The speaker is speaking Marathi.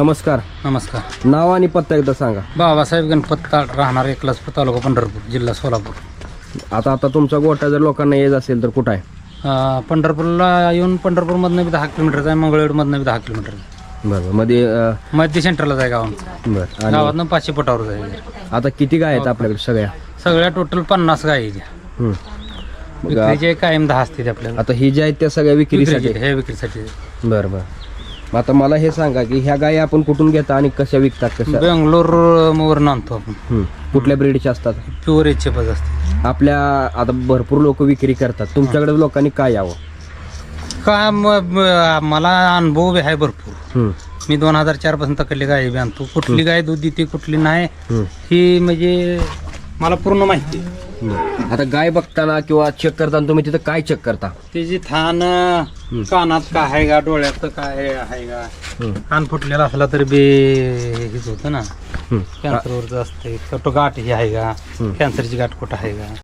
नमस्कार. नमस्कार. नाव आणि पत्ता एकदा सांगा. बाबासाहेब गणपत ताड राहणार एकलास तालुका पंढरपूर जिल्हा सोलापूर. आता आता तुमचा गोठा जर लोकांना येत असेल तर कुठं आहे? अं, पंढरपूरला येऊन पंढरपूरमधनं बी दहा किलोमीटर आहे मंगळवेडमधनं बी दहा किलोमीटर आहे बरं मध्ये अं, मध्य सेंटरलाच आहे गावात बरं आणि गावातनं पाचशे फुटावर जाईल आता किती गाय आहेत आपल्याकडे सगळ्या? सगळ्या टोटल पन्नास गाय आहेत. विक्रीचे कायम दहा असते आपल्याला आता ही ज्या आहेत त्या सगळ्या विक्रीसाठी? विक्रीचे हे विक्रीसाठी. बरं बरं. मग आता मला हे सांगा की ह्या गायी आपण कुठून घेता आणि कशा विकतात कशा? बेंगलोर वरून आणतो आपण. कुठल्या ब्रीडच्या असतात? प्युअर एच पच असते आपल्या आता भरपूर लोक विक्री करतात. तुमच्याकडे लोकांनी काय यावं? काय म- म- मला अनुभव बी आहे भरपूर. मी दोन हजार चारपासून तकडली गाय बी आणतो. कुठली गाय दूध देते कुठली नाही हं. ही म्हणजे मला पूर्ण माहिती आहे. आता गाय बघताना किंवा चेक करताना तुम्ही तिथं काय चेक करता? त्याची थान कानात काय आहे का डोळ्यात काय आहे का. कान फुटलेला असला तरी बे हेच होतं ना. कॅन्सरवरच असते तो गाठ ही आहे का. कॅन्सरची गाठ कुठं आहे का?